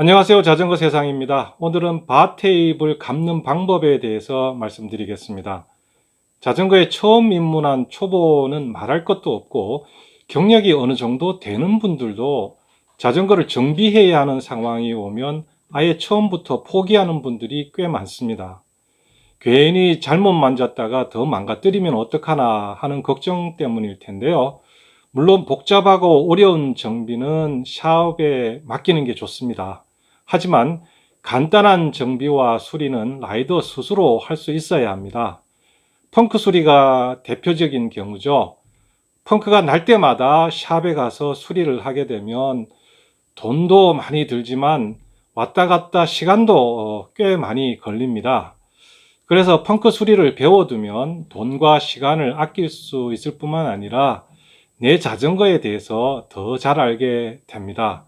안녕하세요. 자전거 세상입니다. 오늘은 바테입을 감는 방법에 대해서 말씀드리겠습니다. 자전거에 처음 입문한 초보는 말할 것도 없고 경력이 어느 정도 되는 분들도 자전거를 정비해야 하는 상황이 오면 아예 처음부터 포기하는 분들이 꽤 많습니다. 괜히 잘못 만졌다가 더 망가뜨리면 어떡하나 하는 걱정 때문일 텐데요. 물론 복잡하고 어려운 정비는 샤업에 맡기는 게 좋습니다. 하지만 간단한 정비와 수리는 라이더 스스로 할 수 있어야 합니다. 펑크 수리가 대표적인 경우죠. 펑크가 날 때마다 샵에 가서 수리를 하게 되면 돈도 많이 들지만 왔다 갔다 시간도 어, 꽤 많이 걸립니다. 그래서 펑크 수리를 배워두면 돈과 시간을 아낄 수 있을 뿐만 아니라 내 자전거에 대해서 더 잘 알게 됩니다.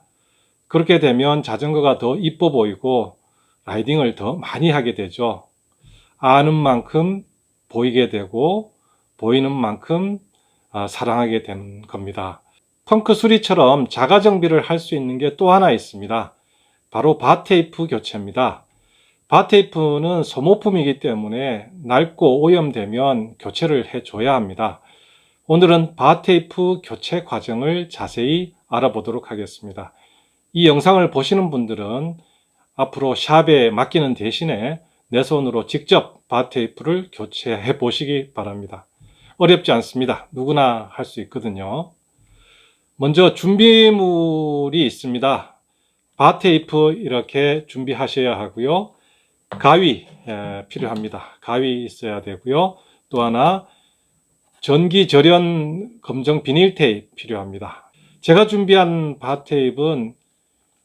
그렇게 되면 자전거가 더 이뻐 보이고 라이딩을 더 많이 하게 되죠. 아는 만큼 보이게 되고 보이는 만큼 아, 사랑하게 되는 겁니다. 펑크 수리처럼 자가 정비를 할 수 있는 게 또 하나 있습니다. 바로 바테이프 교체입니다. 바테이프는 소모품이기 때문에 낡고 오염되면 교체를 해줘야 합니다. 오늘은 바테이프 교체 과정을 자세히 알아보도록 하겠습니다. 이 영상을 보시는 분들은 앞으로 샵에 맡기는 대신에 내 손으로 직접 바테이프를 교체해 보시기 바랍니다. 어렵지 않습니다. 누구나 할 수 있거든요. 먼저 준비물이 있습니다. 바테이프 이렇게 준비하셔야 하고요. 가위 예, 필요합니다. 가위 있어야 되고요. 또 하나 전기 절연 검정 비닐 테이프 필요합니다. 제가 준비한 바테이프는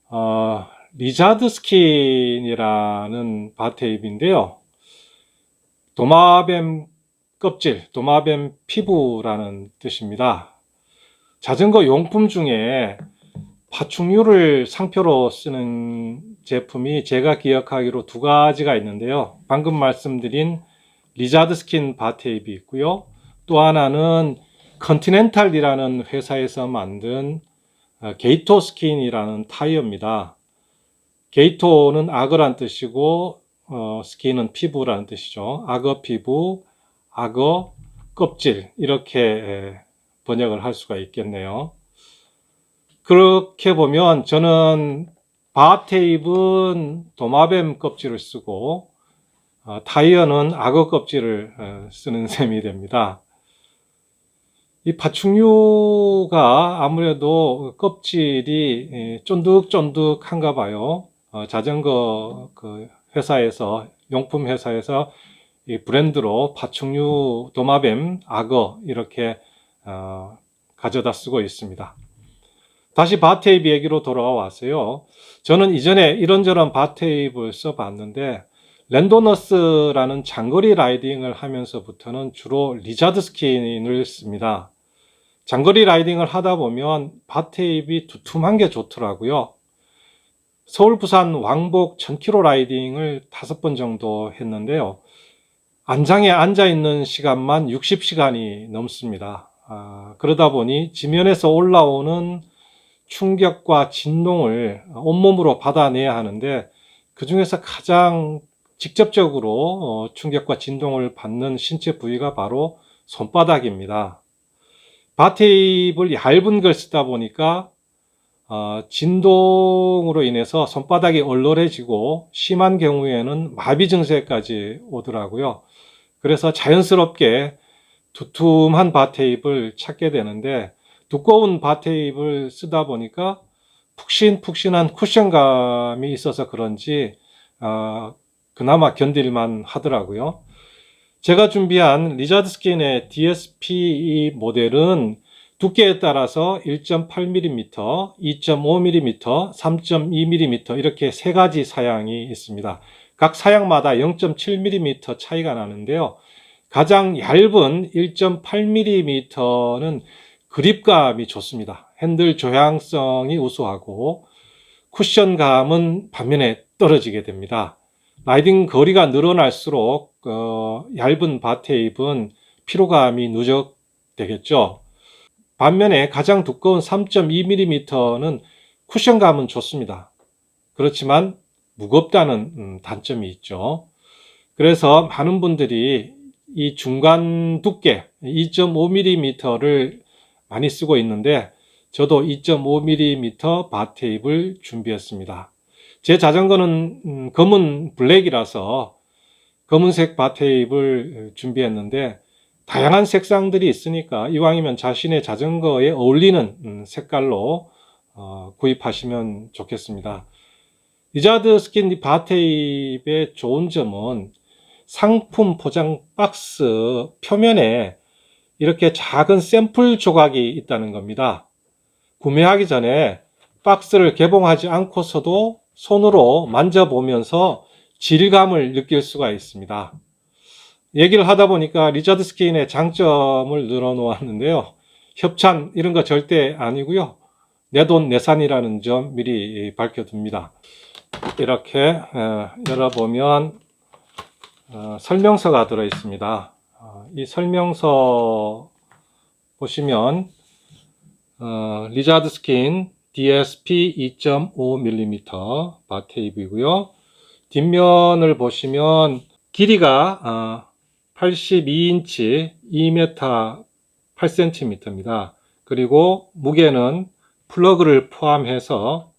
어, 리자드 스킨이라는 바테이프인데요. 도마뱀 껍질, 도마뱀 피부라는 뜻입니다. 자전거 용품 중에 파충류를 상표로 쓰는 제품이 제가 기억하기로 두 가지가 있는데요. 방금 말씀드린 리자드 스킨 바테이프 있고요. 또 하나는 컨티넨탈이라는 회사에서 만든 어, 게이토 스킨이라는 타이어입니다. 게이토는 악어란 뜻이고 어, 스킨은 피부라는 뜻이죠. 악어 피부, 악어 껍질 이렇게 에, 번역을 할 수가 있겠네요. 그렇게 보면 저는 바테입은 도마뱀 껍질을 쓰고 어, 타이어는 악어 껍질을 어, 쓰는 셈이 됩니다. 이 파충류가 아무래도 껍질이 예, 쫀득쫀득한가 봐요. 어, 자전거 그 회사에서 용품 회사에서 이 브랜드로 파충류 도마뱀, 악어 이렇게 어, 가져다 쓰고 있습니다. 다시 바테이프 얘기로 돌아왔어요. 저는 이전에 이런저런 바테이프를 써봤는데 랜도너스라는 장거리 라이딩을 하면서부터는 주로 리자드 스킨을 씁니다. 장거리 라이딩을 하다 보면 바테입이 두툼한 게 좋더라고요. 서울, 부산, 왕복 1000km 라이딩을 다섯 번 정도 했는데요. 안장에 앉아 있는 시간만 60시간이 넘습니다. 아, 그러다 보니 지면에서 올라오는 충격과 진동을 온몸으로 받아내야 하는데 그 중에서 가장 직접적으로 어, 충격과 진동을 받는 신체 부위가 바로 손바닥입니다. 바테입을 얇은 걸 쓰다 보니까 어, 진동으로 인해서 손바닥이 얼얼해지고 심한 경우에는 마비 증세까지 오더라고요. 그래서 자연스럽게 두툼한 바테입을 찾게 되는데 두꺼운 바테입을 쓰다 보니까 푹신푹신한 쿠션감이 있어서 그런지 어, 그나마 견딜만 하더라고요. 제가 준비한 리자드 스킨의 DSP 모델은 두께에 따라서 1.8mm, 2.5mm, 3.2mm 이렇게 세 가지 사양이 있습니다. 각 사양마다 0.7mm 차이가 나는데요. 가장 얇은 1.8mm는 그립감이 좋습니다. 핸들 조향성이 우수하고 쿠션감은 반면에 떨어지게 됩니다. 라이딩 거리가 늘어날수록 어, 얇은 바테입은 피로감이 누적되겠죠. 반면에 가장 두꺼운 3.2mm는 쿠션감은 좋습니다. 그렇지만 무겁다는 음, 단점이 있죠. 그래서 많은 분들이 이 중간 두께 2.5mm를 많이 쓰고 있는데 저도 2.5mm 바테입을 준비했습니다. 제 자전거는 음, 검은 블랙이라서 검은색 바테입을 준비했는데 다양한 색상들이 있으니까 이왕이면 자신의 자전거에 어울리는 음, 색깔로 어, 구입하시면 좋겠습니다. 리자드 스킨 바테입의 좋은 점은 상품 포장 박스 표면에 이렇게 작은 샘플 조각이 있다는 겁니다. 구매하기 전에 박스를 개봉하지 않고서도 손으로 만져보면서 질감을 느낄 수가 있습니다. 얘기를 하다 보니까 리자드 스킨의 장점을 늘어놓았는데요. 협찬 이런 거 절대 아니고요. 내 돈 내산이라는 점 미리 밝혀둡니다. 이렇게 어, 열어보면 어, 설명서가 들어 있습니다. 어, 이 설명서 보시면 어, 리자드 스킨 DSP 2.5mm 바테입이고요. 뒷면을 보시면 길이가 82인치 2m 8cm입니다. 그리고 무게는 플러그를 포함해서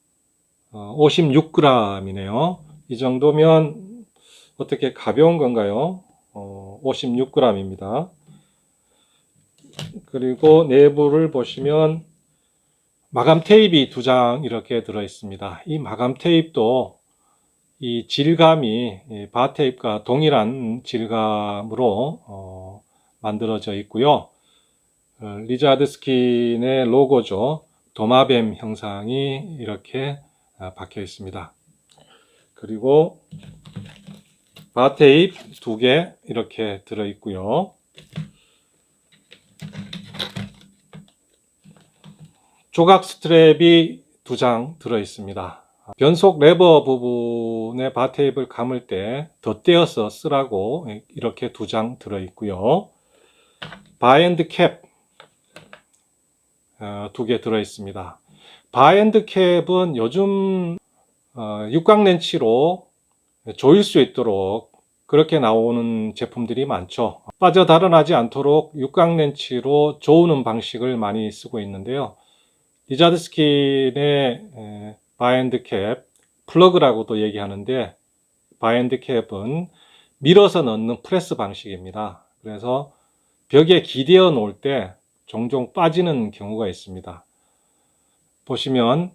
56g이네요. 이 정도면 어떻게 가벼운 건가요? 56g입니다. 그리고 내부를 보시면 마감 테이프 두 장 이렇게 들어 있습니다. 이 마감 테이프도 이 질감이 바 테이프가 동일한 질감으로 어, 만들어져 있고요. 어, 리자드 스킨의 로고죠. 도마뱀 형상이 이렇게 아, 박혀 있습니다. 그리고 바테입 두개 이렇게 들어 있고요. 조각 스트랩이 두 장 들어 있습니다. 변속 레버 부분에 바테입을 감을 때 덧대어서 쓰라고 이렇게 두 장 들어 있고요. 바엔드 캡 어, 두개 들어 있습니다. 바엔드 캡은 요즘 어, 육각 렌치로 조일 수 있도록 그렇게 나오는 제품들이 많죠. 빠져 달아나지 않도록 육각 렌치로 조우는 방식을 많이 쓰고 있는데요. 리자드 스킨의 바엔드 캡, 플러그라고도 얘기하는데 바엔드 캡은 밀어서 넣는 프레스 방식입니다. 그래서 벽에 기대어 놓을 때 종종 빠지는 경우가 있습니다. 보시면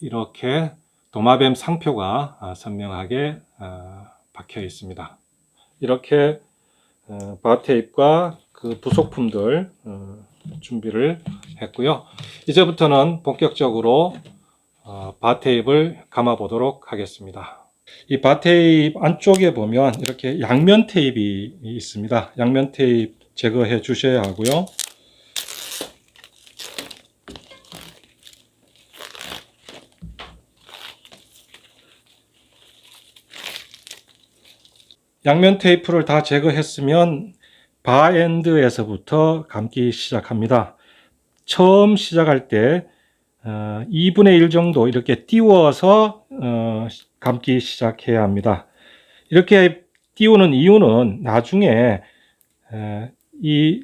이렇게 도마뱀 상표가 아, 선명하게 아, 박혀 있습니다. 이렇게 어, 바테입과 그 부속품들 어, 준비를 했고요. 이제부터는 본격적으로 어, 바테입을 감아 보도록 하겠습니다. 이 바테입 안쪽에 보면 이렇게 양면 테이프 있습니다. 양면 테이프 제거해 주셔야 하고요. 양면 테이프를 다 제거했으면 바엔드에서부터 감기 시작합니다. 처음 시작할 때 어, 2분의 1 정도 이렇게 띄워서 어, 감기 시작해야 합니다. 이렇게 띄우는 이유는 나중에 에, 이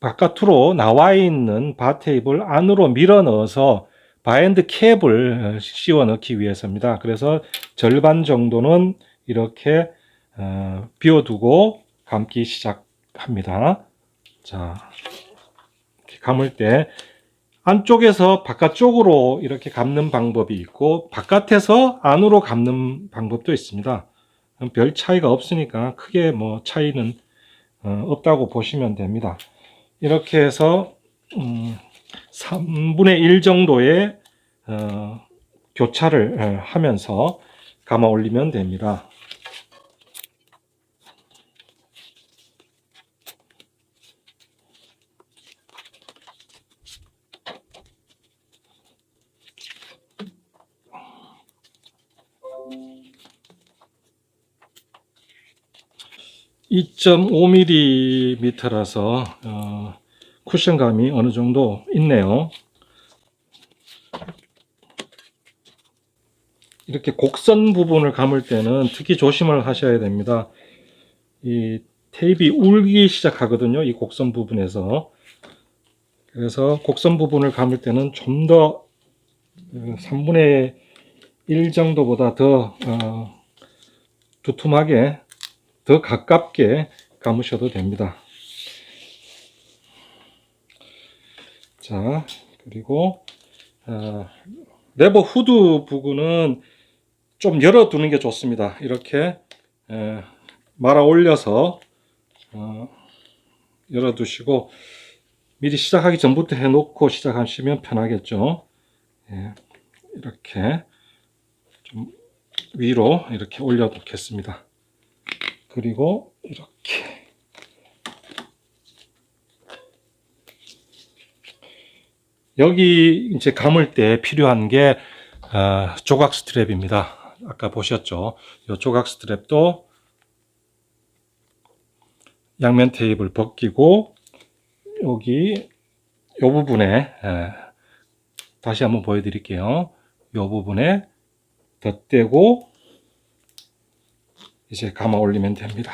바깥으로 나와 있는 바테이프를 안으로 밀어 넣어서 바엔드 캡을 씌워 넣기 위해서입니다. 그래서 절반 정도는 이렇게 어, 비워두고 감기 시작합니다. 자, 감을 때 안쪽에서 바깥쪽으로 이렇게 감는 방법이 있고 바깥에서 안으로 감는 방법도 있습니다. 별 차이가 없으니까 크게 뭐 차이는 어, 없다고 보시면 됩니다. 이렇게 해서 음, 3분의 1 정도의 어, 교차를 어, 하면서 감아 올리면 됩니다. (2.5mm라서) 어, 쿠션감이 어느 정도 있네요. 이렇게 곡선 부분을 감을 때는 특히 조심을 하셔야 됩니다. 이 테이프이 울기 시작하거든요. 이 곡선 부분에서. 그래서 곡선 부분을 감을 때는 좀 더 3분의 1 정도보다 더 어, 두툼하게 더 가깝게 감으셔도 됩니다. 자, 그리고 어, 레버 후드 부분은 좀 열어두는 게 좋습니다. 이렇게 에, 말아 올려서 어, 열어두시고 미리 시작하기 전부터 해놓고 시작하시면 편하겠죠. 예, 이렇게 좀 위로 이렇게 올려놓겠습니다. 그리고 이렇게 여기 이제 감을 때 필요한 게 어, 조각 스트랩입니다. 아까 보셨죠? 이 조각 스트랩도 양면 테이프를 벗기고 여기 이 부분에 에, 다시 한번 보여드릴게요. 이 부분에 덧대고 이제 감아 올리면 됩니다.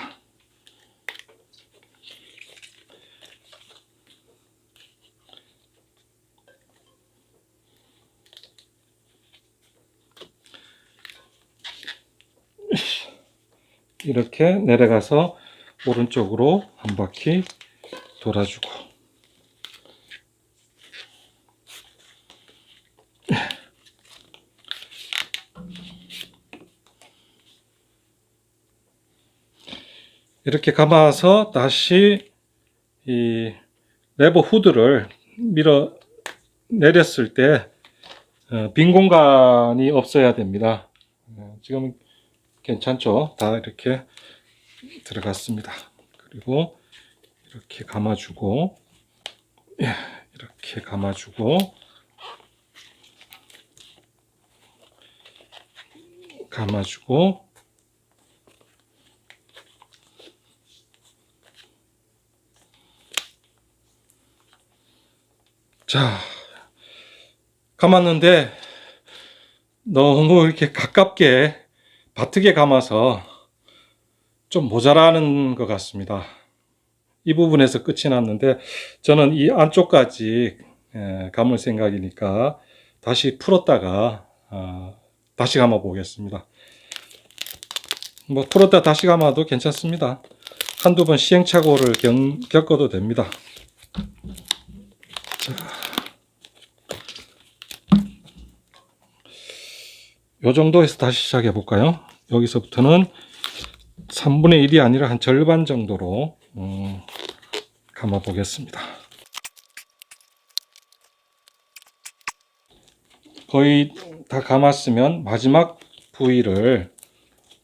이렇게 내려가서 오른쪽으로 한 바퀴 돌아주고 이렇게 감아서 다시 이 레버 후드를 밀어 내렸을 때 빈 공간이 없어야 됩니다. 어, 지금 괜찮죠? 다 이렇게 들어갔습니다. 그리고 이렇게 감아주고 예, 이렇게 감아주고 감아주고 자 감았는데 너무 이렇게 가깝게 바트게 감아서 좀 모자라는 것 같습니다. 이 부분에서 끝이 났는데 저는 이 안쪽까지 예, 감을 생각이니까 다시 풀었다가 어, 다시 감아 보겠습니다. 뭐 풀었다 다시 감아도 괜찮습니다. 한두 번 시행착오를 경, 겪어도 됩니다. 자. 요 정도에서 다시 시작해 볼까요? 여기서부터는 3분의 1이 아니라 한 절반 정도로 음, 감아 보겠습니다. 거의 다 감았으면 마지막 부위를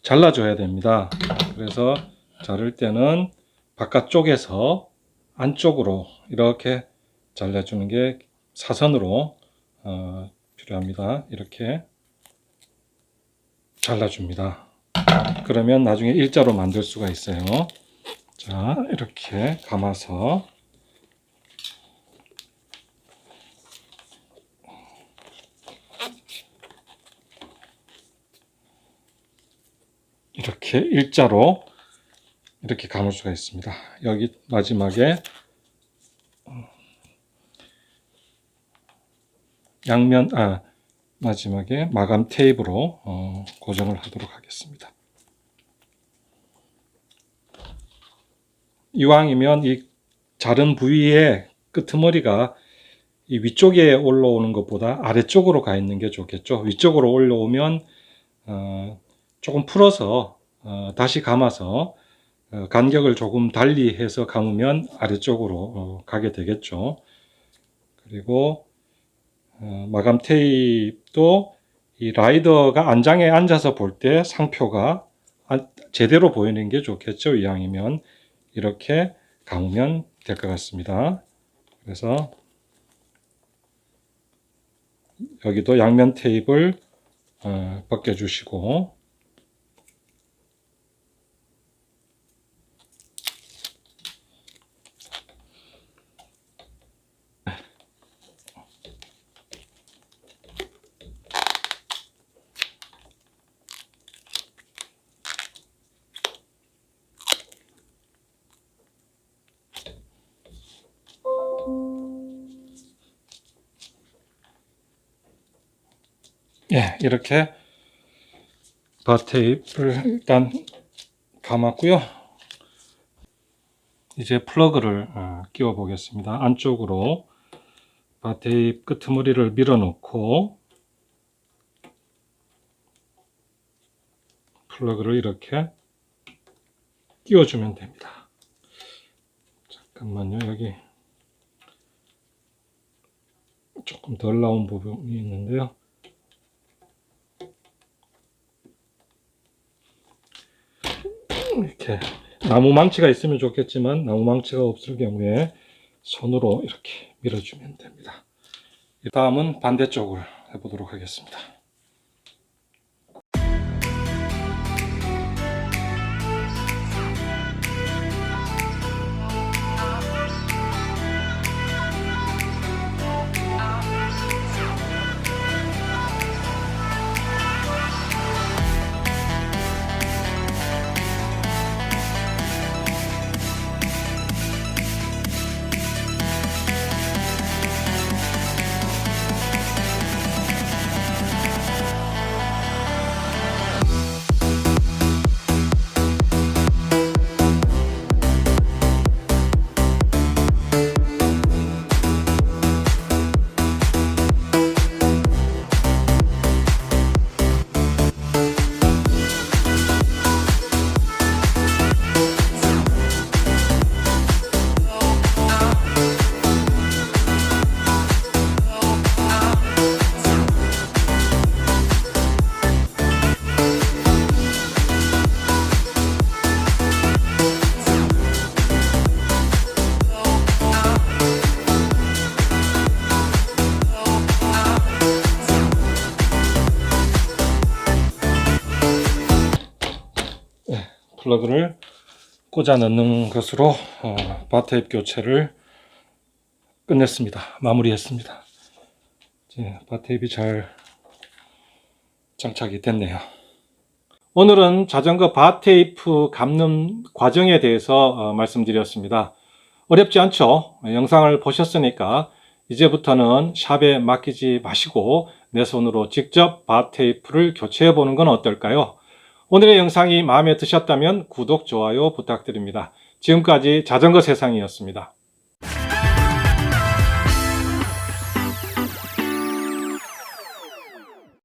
잘라줘야 됩니다. 그래서 자를 때는 바깥쪽에서 안쪽으로 이렇게 잘라주는 게 사선으로 어, 필요합니다. 이렇게 잘라줍니다. 그러면 나중에 일자로 만들 수가 있어요. 자, 이렇게 감아서 이렇게 일자로 이렇게 감을 수가 있습니다. 여기 마지막에 양면 아 마지막에 마감 테이프로 어, 고정을 하도록 하겠습니다. 이왕이면 이 자른 부위의 끄트머리가 이 위쪽에 올라오는 것보다 아래쪽으로 가 있는 게 좋겠죠. 위쪽으로 올라오면 어, 조금 풀어서 어, 다시 감아서 어, 간격을 조금 달리 해서 감으면 아래쪽으로 어, 가게 되겠죠. 그리고 어, 마감 테이프도 이 라이더가 안장에 앉아서 볼 때 상표가 안- 제대로 보이는 게 좋겠죠. 이왕이면 이렇게 감으면 될 것 같습니다. 그래서 여기도 양면 테이프를 어, 벗겨주시고 예, 이렇게 바테이프를 일단 감았고요. 이제 플러그를 어, 끼워 보겠습니다. 안쪽으로 바테이프 끄트머리를 밀어 넣고 플러그를 이렇게 끼워주면 됩니다. 잠깐만요, 여기 조금 덜 나온 부분이 있는데요. 이렇게 나무 망치가 있으면 좋겠지만 나무 망치가 없을 경우에 손으로 이렇게 밀어주면 됩니다. 다음은 반대쪽을 해보도록 하겠습니다. 플러그를 꽂아 넣는 것으로 어, 바테이프 교체를 끝냈습니다. 마무리했습니다. 이제 바테이프 잘 장착이 됐네요. 오늘은 자전거 바테이프 감는 과정에 대해서 어, 말씀드렸습니다. 어렵지 않죠? 영상을 보셨으니까 이제부터는 샵에 맡기지 마시고 내 손으로 직접 바테이프를 교체해 보는 건 어떨까요? 오늘의 영상이 마음에 드셨다면 구독, 좋아요 부탁드립니다. 지금까지 자전거 세상이었습니다.